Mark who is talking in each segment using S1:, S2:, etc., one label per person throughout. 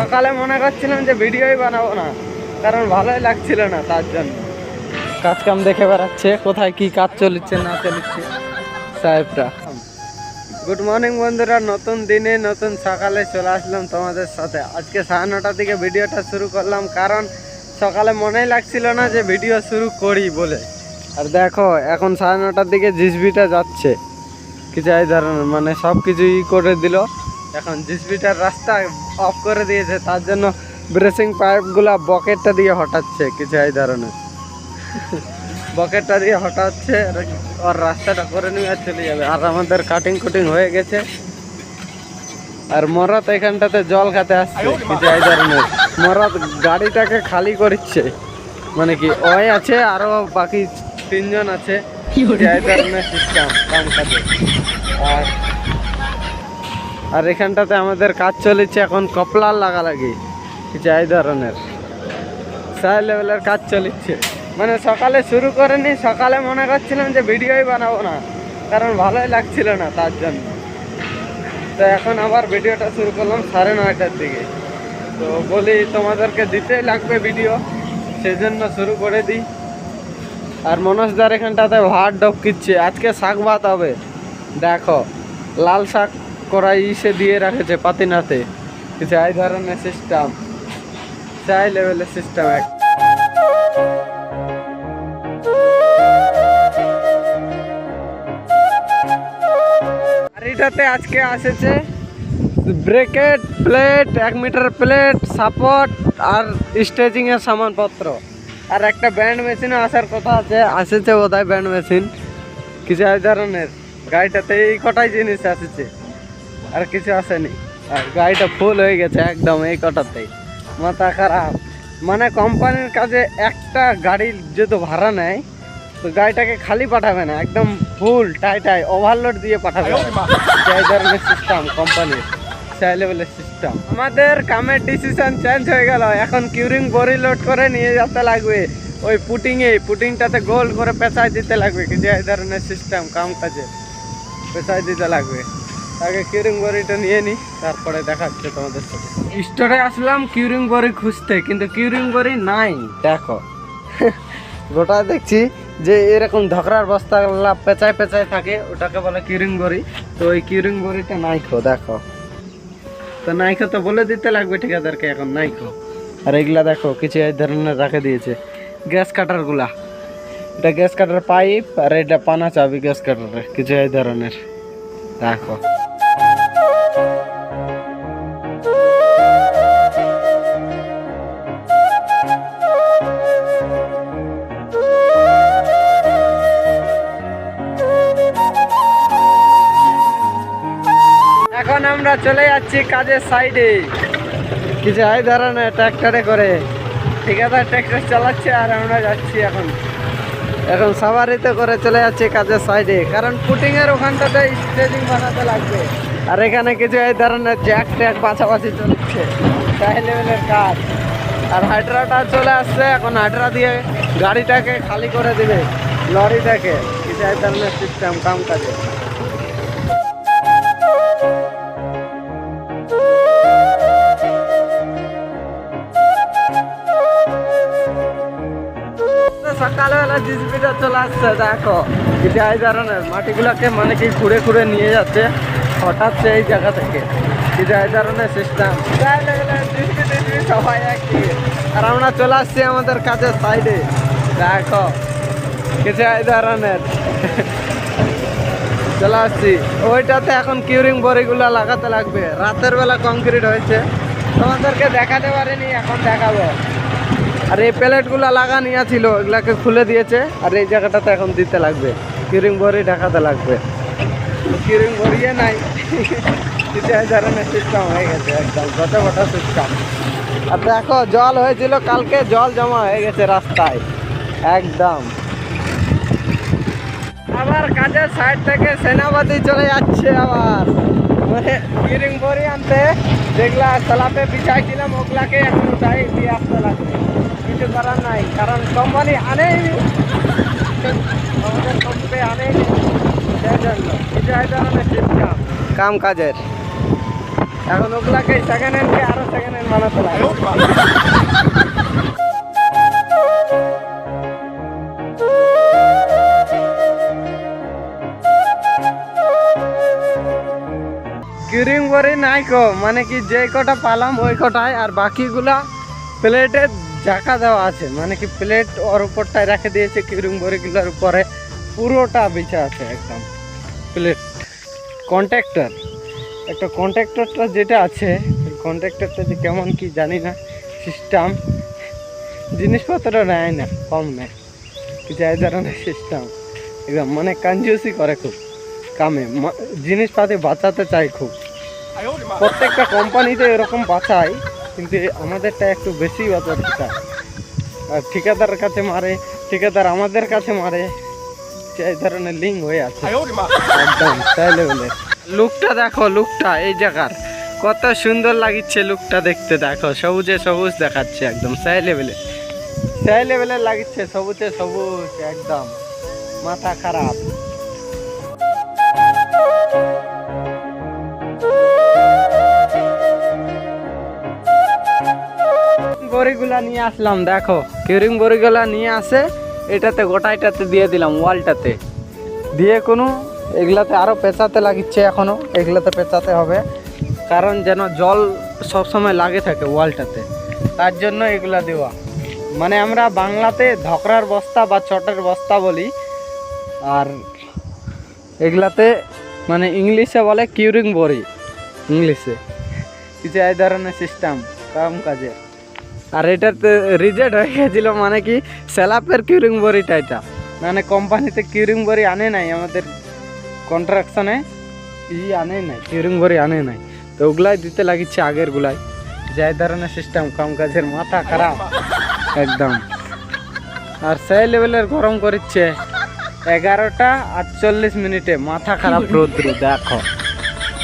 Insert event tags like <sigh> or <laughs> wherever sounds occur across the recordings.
S1: সকালে মনে করছিলাম যে ভিডিওই বানাবো না কারণ ভালোই লাগছিল না তার জন্য। কাজ কাম দেখে বেড়াচ্ছে কোথায় কি কাজ চলছে না চলছে সাহেবরা। গুড মর্নিং বন্ধুরা নতুন দিনে নতুন সকালে চলে আসলাম তোমাদের সাথে। আজকে সাড়ে নটার দিকে ভিডিওটা শুরু করলাম কারণ সকালে মনেই লাগছিল না যে ভিডিও শুরু করি বলে। আর দেখো এখন সাড়ে নটার দিকে জিসবিটা যাচ্ছে। কিছু এই ধরনের মানে সব কিছুই করে দিল। এখন জিসবিটার রাস্তা অফ করে দিয়েছে তার জন্য ব্রেসিং পাইপগুলা বকেটটা দিয়ে হটাচ্ছে কিছু এই ধরনের। বকেটটা দিয়ে হটাচ্ছে আর রাস্তাটা করে নিয়ে আর চলে যাবে। আর আমাদের কাটিং কুটিং হয়ে গেছে। আর মরাত এখানটাতে জল খাতে আসছে কিছু এই ধরনের। মরাত গাড়িটাকে খালি করছে। মানে কি ওই আছে আরও বাকি তিনজন আছে। এই ধরনের সিস্টেম কাম কাজে। আর আর এখানটাতে আমাদের কাজ চলেছে এখন কপলার লাগালাগি কিছু এই ধরনের। সাই লেভেলের কাজ চলেছে। মানে সকালে শুরু করেনি, সকালে মনে করছিলাম যে ভিডিওই বানাবো না, কারণ ভালোই লাগছিল না তার জন্য। তো এখন আবার ভিডিওটা শুরু করলাম সাড়ে নয়টার দিকে। তো বলি তোমাদেরকে দিতেই লাগবে ভিডিও, সেজন্য শুরু করে দিই। আর মনোজদার এখানটাতে ভাত ডবকিচ্ছে, আজকে শাক ভাত হবে। দেখো, লাল শাক করাই ইসে দিয়ে রাখেছে পাতিনাতে। কিছু এই ধরনের সিস্টেম চাই লেভেলের সিস্টেম এক। এটাতে আজকে আসেছে ব্রেকেট, প্লেট, এক মিটার প্লেট, সাপোর্ট আর স্টেজিং এর সামানপত্র। আর একটা ব্যান্ড মেশিনও আসার কথা আছে, আসেছে বোধহয় ব্যান্ড মেশিন কিছু এই ধরনের গাড়িটাতে এই কটাই জিনিস আসেছে। আর কিছু আসেনি। আর গাড়িটা ফুল হয়ে গেছে একদম এই কটাতেই। মাথা খারাপ। মানে কোম্পানির কাজে একটা গাড়ির যেহেতু ভাড়া নেয়, তো গাড়িটাকে খালি পাঠাবে না, একদম ফুল টাই টাই ওভারলোড দিয়ে পাঠাবে। সেই ধরনের সিস্টেম কোম্পানির সেই লেভেলের সিস্টেম আমাদের কামের ডিসিশন চেঞ্জ হয়ে গেল। এখন কিউরিং বড়ি লোড করে নিয়ে যেতে লাগবে। ওই পুটিংয়ে পুটিংটাতে গোল করে পেঁচাই দিতে লাগবে। কিছু এই ধরনের সিস্টেম কাম কাজে, পেঁচাই দিতে লাগবে। আগে কিউরিং বড়িটা নিয়ে নিই তারপরে দেখাচ্ছে তোমাদের সাথে। স্টোরে আসলাম কিউরিং বড়ি খুঁজতে কিন্তু কিউরিং বড়ি নাই দেখো। গোটা দেখছি যে এরকম ধকরার বস্তা পেঁচায় পেঁচায় থাকে ওটাকে বলে কিউরিং বড়ি। তো ওই কিউরিং বড়িটা নাইখো দেখো। তো নাইখো তো বলে দিতে লাগবে ঠিকাদারকে এখন নাইখো আর এগুলা দেখো কিছু এই ধরনের রাখে দিয়েছে। গ্যাস কাটারগুলা। এটা গ্যাস কাটার পাইপ আর এটা পানা চাবি গ্যাস কাটারের কিছু এই ধরনের। দেখো। আমরা চলে যাচ্ছি কাজের সাইডে। কিছু এই ধরনের ট্র্যাক্টরে করে। ঠিকাদার ট্র্যাক্টর চালাচ্ছে আর আমরা যাচ্ছি এখন। এখন সাবারিতে করে চলে যাচ্ছি কাজের সাইডে। কারণ পুটিং এর ওখানটাতে স্টেজিং বানাতে লাগবে। আর এখানে কিছু এই ধরনের জ্যাক ট্যাক পাশাপাশি চলছে। তাই লেভেলের কাজ। আর হাইড্রাটা চলে আসছে, এখন হাইড্রা দিয়ে গাড়িটাকে খালি করে দিবে, লরিটাকে। কিছু এই ধরনের সিস্টেম কাম কাজে সকালবেলা জিসবিটা চলে আসছে, দেখো। এই ধরনের মাটিগুলোকে মানে কি ঘুরে ঘুরে নিয়ে যাচ্ছে, হঠাৎ এই জায়গা থেকে। এই ধরনের সিস্টেম। সবাই আর আমরা চলে আসছি আমাদের কাজের সাইডে দেখো কিছু এই ধরনের চলে আসছি। ওইটাতে এখন কিউরিং বড়িগুলো লাগাতে লাগবে। রাতের বেলা কংক্রিট হয়েছে। তোমাদেরকে দেখাতে পারিনি, এখন দেখাবো। আর এই প্লেটগুলো লাগানি ছিল এগুলাকে খুলে দিয়েছে, আর এই জায়গাটাতে এখন দিতে লাগবে। কিরিং ভরি ঢাকাতে লাগবে। কিরিং বড়িয়ে নাই। এই ধরনের সিস্টেম হয়ে গেছে একদম গটে গটা সিস্টেম আর দেখো, জল হয়েছিল, কালকে জল জমা হয়ে গেছে রাস্তায়। একদম। আবার কাজের সাইড থেকে সেনাপতি চলে যাচ্ছে আবার। মানে কিরিং বড়ি আনতে যেগুলা তলাপে বিছাইছিলাম ওগুলাকে এখন উঠাই দিয়ে আসতে লাগবে কিছু করার নাই কারণ কোম্পানি আনেইনি আমাদের কোম্পানি আনেইনি সেই জন্য কিছু এই ধরনের সিস্টেম কাম কাজের। এখন ওগুলাকে সেকেন্ড হ্যান্ডকে আরও সেকেন্ড হ্যান্ড বানাতে লাগে কিরিং নাই কো। মানে কি যে কটা পালাম ওই কটায়, আর বাকিগুলা প্লেটে ঝাঁকা দেওয়া আছে। মানে কি প্লেট ওর উপরটায় রেখে দিয়েছে কিরিং বড়িগুলোর উপরে পুরোটা বিছা আছে একদম। প্লেট কন্ট্রাক্টর একটা কন্ট্রাক্টরটা যেটা আছে কন্ট্রাক্টরটা যে কেমন কি জানি না সিস্টেম জিনিসপত্র নেয় না, কম নেয়। কিছু এই ধরনের সিস্টেম একদম মানে কনজিউসি করে খুব। কামে। জিনিসপাতি বাঁচাতে চাই খুব। প্রত্যেকটা কোম্পানিতে এরকম বাঁচায় কিন্তু আমাদেরটা একটু বেশি বাঁচাতে চায় আর ঠিকাদারের কাছে মারে ঠিকাদার আমাদের কাছে মারে এই ধরনের লিঙ্ক হয়ে আছে। একদম তাই লেভেলের লুকটা দেখো লুকটা এই জায়গার। কত সুন্দর লাগিচ্ছে লুকটা দেখতে দেখো সবুজে সবুজ দেখাচ্ছে একদম সাই লেভেলে। সাই লেভেলের লাগিচ্ছে সবুজে সবুজ একদম। মাথা খারাপ। বড়িগুলা নিয়ে আসলাম, দেখো। কিউরিং বড়িগুলা নিয়ে আসে, এটাতে, গোটাইটাতে দিয়ে দিলাম, ওয়ালটাতে। দিয়ে কোনো, এগুলাতে আরও পেঁচাতে লাগিচ্ছে এখনও এগুলাতে পেঁচাতে হবে। কারণ যেন জল সবসময় লাগে থাকে ওয়ালটাতে। তার জন্য এগুলা দেওয়া। মানে আমরা বাংলাতে ধকরার বস্তা বা চটের বস্তা বলি। আর এগুলাতে মানে ইংলিশে বলে কিউরিং বড়ি। ইংলিশে। কিছু এই ধরনের সিস্টেম কাম কাজে আর এটাতে রিজেক্ট হয়ে গেছিল মানে কি স্যালাপের কিউরিং বড়িটা এটা। মানে কোম্পানিতে কিউরিং বড়ি আনে নাই, আমাদের কন্ট্রাকশনে ই আনে নাই কিউরিং বড়ি আনে নাই। তো ওগুলাই দিতে লাগিচ্ছে আগের গুলাই। যে এই ধরনের সিস্টেম কাম কাজের মাথা খারাপ। একদম। আর সেই লেভেলের গরম করিচ্ছে এগারোটা আটচল্লিশ মিনিটে। মাথা খারাপ রোদ্রু, দেখো।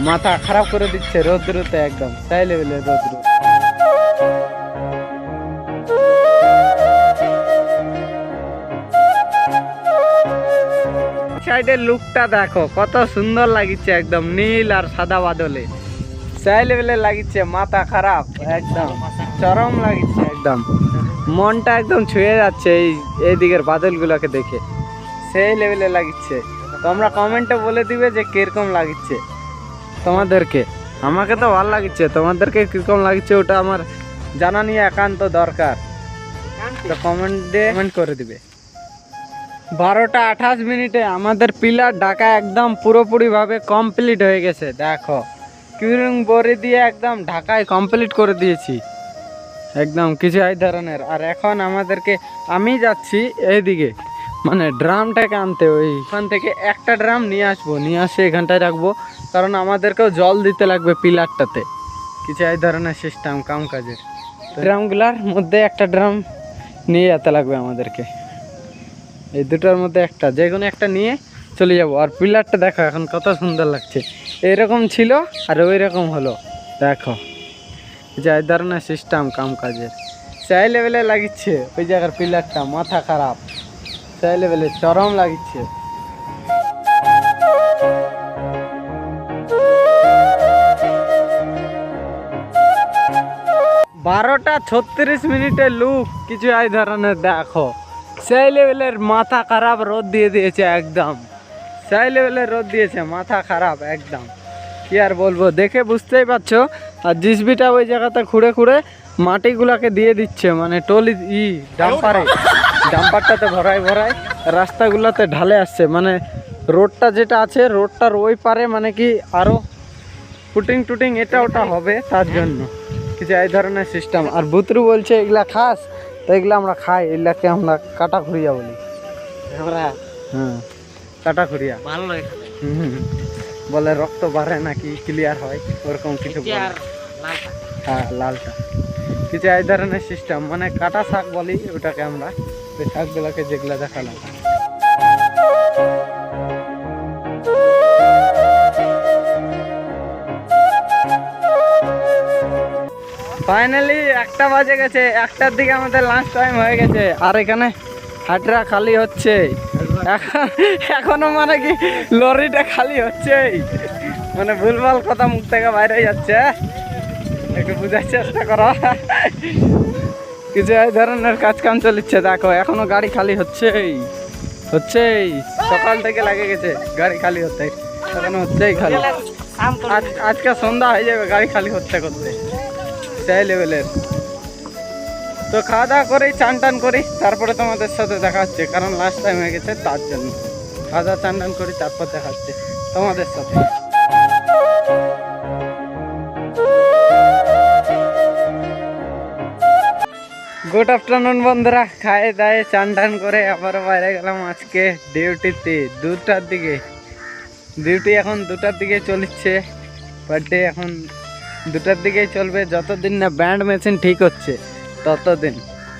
S1: মাথা খারাপ করে দিচ্ছে রোদ্রুতে একদম। সেই লেভেলের রোদ্রু সাইডের লুকটা দেখো, কত সুন্দর লাগিচ্ছে একদম, নীল আর সাদা বাদলে। সেই লেভেলে লাগিচ্ছে, মাথা খারাপ, একদম। চরম লাগিচ্ছে, একদম। মনটা একদম ছুঁয়ে যাচ্ছে এই এই দিকের বাদলগুলোকে দেখে। সেই লেভেলে লাগিচ্ছে। তোমরা কমেন্টে বলে দিবে যে কীরকম লাগিচ্ছে তোমাদেরকে। আমাকে তো ভালো লাগছে তোমাদেরকে কীরকম লাগছে ওটা আমার জানা নিয়ে একান্ত দরকার। তো কমেন্টে কমেন্ট করে দিবে। বারোটা আঠাশ মিনিটে আমাদের পিলার ঢাকা একদম পুরোপুরিভাবে কমপ্লিট হয়ে গেছে, দেখো। কিউরিং বড়ি দিয়ে একদম ঢাকায় কমপ্লিট করে দিয়েছি। একদম কিছু এই ধরনের আর এখন আমাদেরকে, আমি যাচ্ছি এইদিকে মানে ড্রামটাকে আনতে ওই ওখান থেকে একটা ড্রাম নিয়ে আসব, নিয়ে আসে এখানটায় রাখব। কারণ আমাদেরকেও জল দিতে লাগবে পিলারটাতে। কিছু এই ধরনের সিস্টেম কাম কাজের। ড্রামগুলার মধ্যে একটা ড্রাম নিয়ে যেতে লাগবে আমাদেরকে। এই দুটোর মধ্যে একটা, যে কোনো একটা নিয়ে চলে যাব। আর পিলারটা দেখো, এখন কত সুন্দর লাগছে। এরকম ছিল আর ওই রকম হলো। দেখো যে ধরনের সিস্টেম কাম কাজের সেই লেভেলে লাগিচ্ছে ওই জায়গার পিলারটা, মাথা খারাপ। সেই লেভেলে চরম লাগিচ্ছে। বারোটা ছত্রিশ মিনিটে লুক কিছু এই ধরনের দেখো। সেই লেভেলের মাথা খারাপ রোদ দিয়ে দিয়েছে একদম। সেই লেভেলের রোদ দিয়েছে, মাথা খারাপ একদম। কি আর বলব, দেখে বুঝতেই পারছ? আর জিসবিটা ওই জায়গাতে খুঁড়ে খুঁড়ে মাটিগুলাকে দিয়ে দিচ্ছে মানে টলি ই ডাম্পারে। ডাম্পারটাতে ভরাই ভরাই রাস্তাগুলোতে ঢালে আসছে মানে রোডটা যেটা আছে, রোডটার ওই পারে মানে কি আরও ফুটিং টুটিং এটা ওটা হবে, তার জন্য। কিছু এই ধরনের সিস্টেম আর বুতরু বলছে, এগুলা খাস তো এগুলো আমরা খাই এগুলাকে আমরা কাটা খুঁড়িয়া বলি।
S2: আমরা
S1: হ্যাঁ। কাটা খুঁড়িয়া
S2: ভালো লাগে
S1: হুম। বলে রক্ত বাড়ে নাকি ক্লিয়ার হয় ওরকম কিছু হ্যাঁ লালটা। কিছু এই ধরনের সিস্টেম মানে কাটা শাক বলি ওটাকে আমরা ওই শাকগুলোকে যেগুলো দেখালাম। ফাইনালি একটা বাজে গেছে। একটার দিকে আমাদের লাঞ্চ টাইম হয়ে গেছে। আর এখানে হাটরা খালি হচ্ছে। এখন মানে কি লরিটা খালি হচ্ছে মানে ভুলভাল কথা মুখ থেকে বাইরে যাচ্ছে। একটু বোঝার চেষ্টা করো। কিছু এই ধরনের কাজ কাম চলিচ্ছে দেখো। এখনও গাড়ি খালি হচ্ছেই। হচ্ছেই। সকাল থেকে লাগে গেছে গাড়ি খালি হচ্ছে এখনও হচ্ছেই খালি। আজ আজকে সন্ধ্যা হয়ে যাবে গাড়ি খালি হচ্ছে করতে। সেই লেভেলের তো খাওয়া দাওয়া করি চান টান করি তারপরে তোমাদের সাথে দেখা হচ্ছে, কারণ লাস্ট টাইম হয়ে গেছে তার জন্য। খাওয়া দাওয়া, চান টান করি তারপর দেখা হচ্ছে তোমাদের সাথে। গুড আফটারনুন বন্ধুরা। খায়ে দায়ে, চান টান করে আবার বাইরে গেলাম আজকে ডিউটিতে দুটার দিকে। ডিউটি এখন দুটার দিকে চলছে বার্থডে এখন দুটার দিকেই চলবে। যতদিন না ব্যান্ড মেশিন ঠিক হচ্ছে, ততদিন।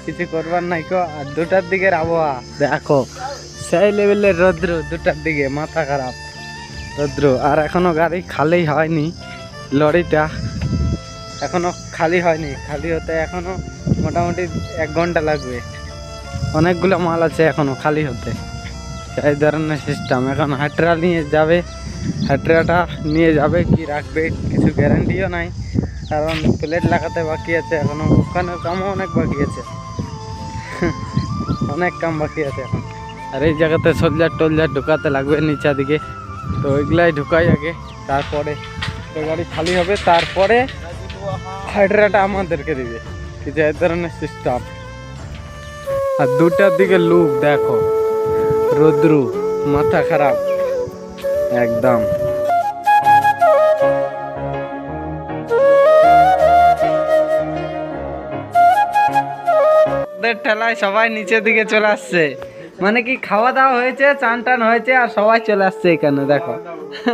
S1: কিছু করবার নাই কো, আর দুটার দিকের আবহাওয়া। দেখো, সেই লেভেলের রৌদ্র দুটার দিকে, মাথা খারাপ। রৌদ্র, আর এখনও গাড়ি খালি হয়নি, লরিটা এখনও খালি হয়নি। খালি হতে এখনও মোটামুটি এক ঘণ্টা লাগবে। অনেকগুলো মাল আছে এখনও খালি হতে। এই ধরনের সিস্টেম এখন হাটরা নিয়ে যাবে, হাটরাটা নিয়ে যাবে, কি রাখবে কিছু গ্যারান্টিও নাই। কারণ প্লেট লাগাতে বাকি আছে, এখনও ওখানে কামও অনেক বাকি আছে। <laughs> অনেক কাম বাকি আছে এখন। আর এই জায়গাতে সোলজার টোলজার ঢুকাতে লাগবে নিচা দিকে। তো ওইগুলাই ঢুকাই আগে, তারপরে গাড়ি খালি হবে, তারপরে হাইড্রাটা আমাদেরকে দিবে। কিছু এই ধরনের সিস্টেম আর দুটার দিকে লুক দেখো। রোদ্রু, মাথা খারাপ। একদম। ঠেলায় সবাই নিচের দিকে চলে আসছে। মানে কি খাওয়া দাওয়া হয়েছে চান টান হয়েছে, আর সবাই চলে আসছে এখানে, দেখো।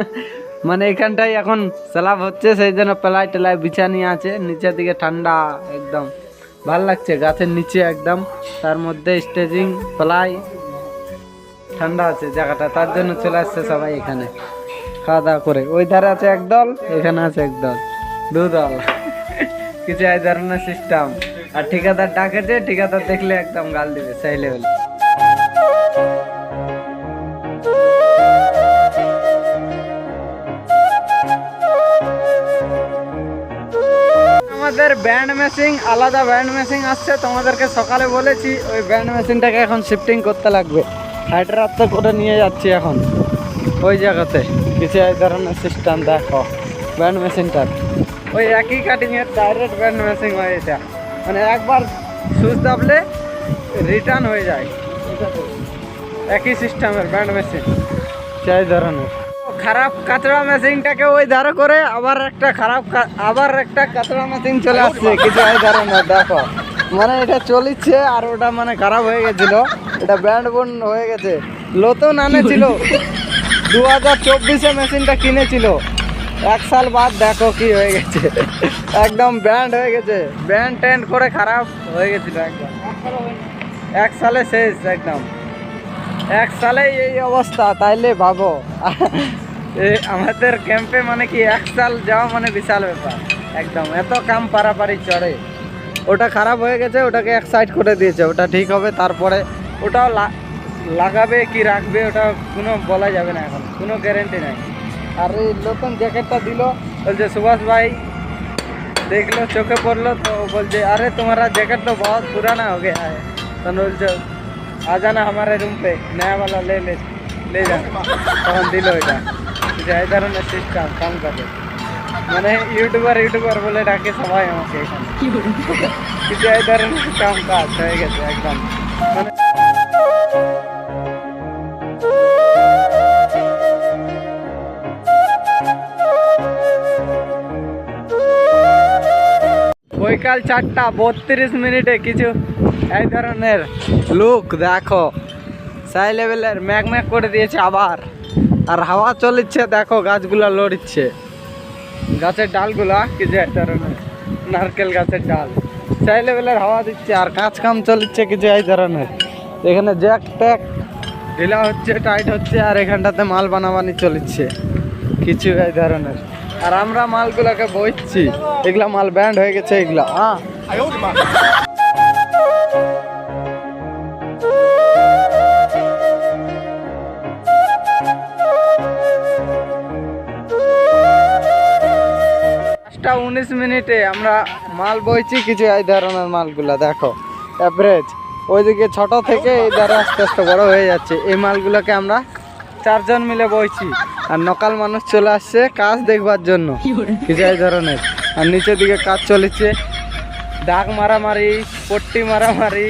S1: <laughs> মানে এখানটাই এখন স্যালাব হচ্ছে, সেই জন্য পেলায় টেলায় বিছানি আছে। নিচের দিকে ঠান্ডা, একদম। ভালো লাগছে, গাছের নিচে একদম। তার মধ্যে স্টেজিং প্লাই ঠান্ডা আছে জায়গাটা, তার জন্য চলে আসছে সবাই এখানে। খাওয়া দাওয়া করে। ওই ধারে আছে একদল এখানে আছে একদল দু দল। কিছু এই ধরনের সিস্টেম আর ঠিকাদার ডাকেছে, ঠিকাদার দেখলে একদম গাল দিবে, সেই লেভেল আমাদের ব্যান্ড মেশিন আলাদা ব্যান্ড মেশিন আসছে, তোমাদেরকে সকালে বলেছি, ওই ব্যান্ড মেশিনটাকে এখন শিফটিং করতে লাগবে। হাইড্রাতে করে নিয়ে যাচ্ছি এখন? ওই জায়গাতে। কিছু এক ধরনের সিস্টেম দেখো। ব্যান্ড মেশিনটার ওই একই কাটিংয়ের ডাইরেক্ট ব্যান্ড মেশিন হয় এটা। মানে একবার সুইচ দাবলে রিটার্ন হয়ে যায়। একই সিস্টেমের ব্যান্ড মেশিন সেই ধরনের। খারাপ কাঁচড়া মেশিনটাকে ওই ধারে করে আবার একটা খারাপ আবার একটা কাঁচড়া মেশিন চলে আসছে। কিছু এই ধরনের দেখো। মানে এটা চলিচ্ছে আর ওটা মানে খারাপ হয়ে গেছিল। এটা ব্যান্ড বোন হয়ে গেছে। নতুন আনেছিল দু হাজার চব্বিশে মেশিনটা কিনেছিল। এক সাল বাদ দেখো কি হয়ে গেছে। একদম ব্যান্ড হয়ে গেছে। ব্যান্ড ট্যান্ড করে খারাপ হয়ে গেছিল একদম। এক সালে শেষ একদম। এক সালেই এই অবস্থা, তাইলে ভাবো। আমাদের ক্যাম্পে মানে কি এক সাল যাওয়া মানে বিশাল ব্যাপার। একদম, এত কাম পারাপারি চড়ে। ওটা খারাপ হয়ে গেছে, ওটাকে এক সাইড করে দিয়েছে। ওটা ঠিক হবে, তারপরে ওটাও লা- লাগাবে কি রাখবে ওটা কোনো বলা যাবে না এখন কোনো গ্যারেন্টি নাই আর এই নতুন জ্যাকেটটা দিল বলছে সুভাষ ভাই দেখলো চোখে পড়লো তো বলছে अरे तुम्हारा जैकेट तो बहुत पुराना हो गया है तो বলছে आ जाना हमारे रूम पे नया वाला ले ले ले जाना তখন দিল এটা যে এই ধরনের সিস্টেম কাম করে মানে ইউটিউবার ইউটিউবার বলে ডাকে সবাই আমাকে এখানে কিন্তু এই ধরনের কাম কাজ হয়ে গেছে বৈকাল চারটা বত্রিশ মিনিটে কিছু এই ধরনের লুক দেখো। সাই লেভেলের ম্যাক করে দিয়েছে আবার। আর হাওয়া চলিচ্ছে দেখো, গাছগুলা লড়িচ্ছে। গাছের ডালগুলা কিছু এই ধরনের নারকেল গাছের ডাল। সেই লেভেলের হাওয়া দিচ্ছে, আর কাজ কাম চলিচ্ছে কিছু এই ধরনের। এখানে জ্যাক ট্যাক, ঢিলা হচ্ছে, টাইট হচ্ছে, আর এখানটাতে মাল বানাবানি চলিচ্ছে কিছু এই ধরনের। আর আমরা মালগুলোকে বইছি এগুলা মাল ব্যান্ড হয়ে গেছে, এগুলা। হ্যাঁ একটা উনিশ মিনিটে আমরা মাল বইছি কিছু এই ধরনের মালগুলা, দেখো। অ্যাভারেজ ওইদিকে ছোট থেকে এই ধারে আস্তে আস্তে বড় হয়ে যাচ্ছে। এই মালগুলোকে আমরা চারজন মিলে বইছি। আর নকাল মানুষ চলে আসছে কাজ দেখবার জন্য। কিছু এই ধরনের? আর নিচের দিকে কাজ চলেছে দাগ মারামারি পট্টি মারামারি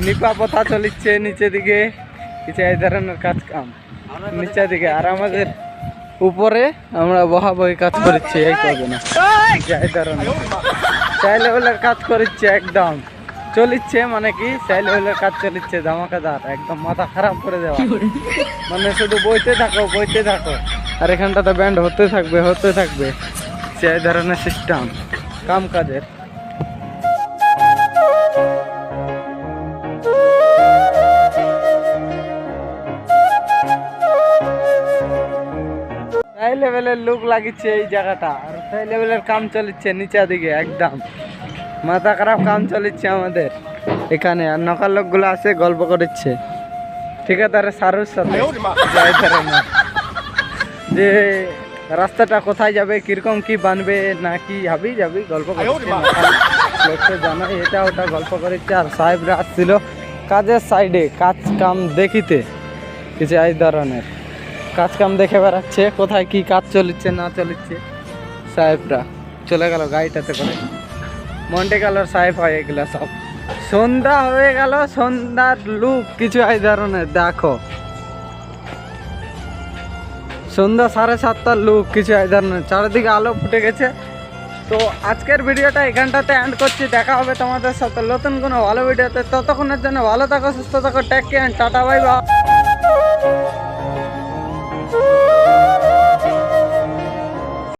S1: নিপা পোতা চলিচ্ছে নিচে দিকে। কিছু এই ধরনের কাজ কাম? নিচের দিকে। আর আমাদের উপরে আমরা বহা বই কাজ করছি এই করবে না। এই! ধরনের? লেভেলের কাজ করছে একদম। চলিচ্ছে মানে কি? সেই লেভেলের কাজ চলিচ্ছে ধামাকাদার একদম মাথা খারাপ করে দেওয়া। মানে শুধু বইতে থাকো বইতে থাকো। আর এখানটা তো ব্যান্ড হতে থাকবে হতে থাকবে। সেই ধরনের সিস্টেম কাম কাজের। সেই লেভেলের লুক লাগিচ্ছে এই জায়গাটা। আর সেই লেভেলের কাম চলিচ্ছে নিচের দিকে একদম। মাথা খারাপ কাম চলিচ্ছে আমাদের। এখানে আর নকাল লোকগুলো আসে গল্প করেছে ঠিক আছে ঠিকাদারে সারুর সাথে। যে রাস্তাটা কোথায় যাবে কীরকম কি বানবে না কি হাবি যাবি গল্প করছে লোককে জানাই এটা ওটা গল্প করছে আর সাহেবরা আসছিল কাজের সাইডে কাজ কাম দেখিতে। কিছু এই ধরনের। কাজ কাম দেখে বেড়াচ্ছে কোথায় কি কাজ চলিচ্ছে না চলিচ্ছে। সাহেবরা চলে গেল গাড়িটাতে করে। মন্টে কালার সাহেব হয় এগুলো সব। সন্ধ্যা হয়ে গেল, সন্ধ্যার লুক কিছু এই ধরনের, দেখো। সন্ধ্যা সাড়ে সাতটার লুক কিছু এই ধরনের, চারিদিকে আলো ফুটে গেছে। তো আজকের ভিডিওটা এখানটাতে এন্ড করছি, দেখা হবে তোমাদের সাথে নতুন কোনো ভালো ভিডিওতে। ততক্ষণের জন্য ভালো থাকো, সুস্থ থাকো take care tata bye bye